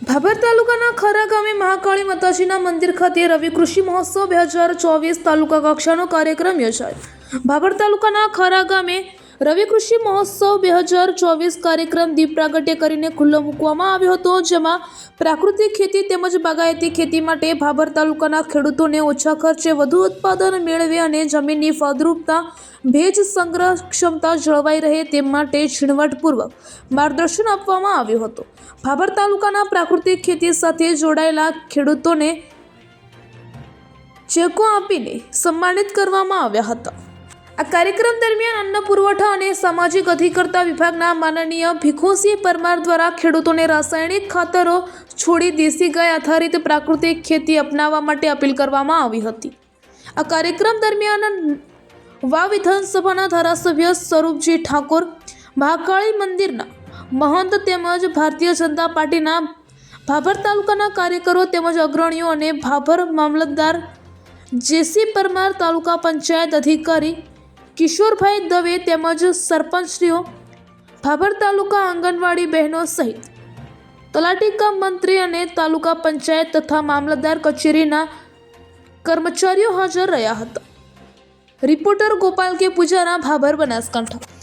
ભાભર તાલુકાના ખરા ગામે મહાકાળી માતાજીના મંદિર ખાતે રવિ કૃષિ મહોત્સવ બે હજાર ચોવીસ તાલુકા કક્ષાનો કાર્યક્રમ યોજાયો. ભાભર તાલુકાના ખરા ગામે રવિ કૃષિ મહોત્સવ બે હજાર ચોવીસ કાર્યક્રમ દીપ પ્રાગટ્ય કરીને ખુલ્લો મૂકવામાં આવ્યો હતો, જેમાં પ્રાકૃતિક ખેતી તેમજ બાગાયતી ખેતી માટે ભાભર તાલુકાના ખેડૂતોને ઓછા ખર્ચે વધુ ઉત્પાદન મેળવે અને જમીનની ફળદ્રુપતા, ભેજ સંગ્રહ ક્ષમતા જળવાઈ રહે તે માટે ઝીણવટપૂર્વક માર્ગદર્શન આપવામાં આવ્યું હતું. ભાભર તાલુકાના પ્રાકૃતિક ખેતી સાથે જોડાયેલા ખેડૂતોને ચેકો આપીને સન્માનિત કરવામાં આવ્યા હતા. આ કાર્યક્રમ દરમિયાન અન્ન પુરવઠા અને સામાજિક અધિકારતા વિભાગના માનનીય ભીખુસિંહ પરમાર દ્વારા ખેડૂતોને રાસાયણિક ખાતરો છોડી દેશી ગાય આધારિત પ્રાકૃતિક ખેતી અપનાવવા માટે અપીલ કરવામાં આવી હતી. આ કાર્યક્રમ દરમિયાન વા વિધાનસભાના ધારાસભ્ય સ્વરૂપજી ઠાકોર, મહાકાળી મંદિરના મહંત તેમજ ભારતીય જનતા પાર્ટીના ભાભર તાલુકાના કાર્યકરો તેમજ અગ્રણીઓ અને ભાભર મામલતદાર જેસી પરમાર તાલુકા પંચાયત અધિકારી કિશોરભાઈ દવે તેમજ સરપંચશ્રીઓ, ભાભર તાલુકા આંગણવાડી બહેનો સહિત તલાટી કમ મંત્રી અને તાલુકા પંચાયત તથા મામલતદાર કચેરીના કર્મચારીઓ હાજર રહ્યા હતા. રિપોર્ટર ગોપાલ કે પૂજારા ભાભર બનાસકાંઠા.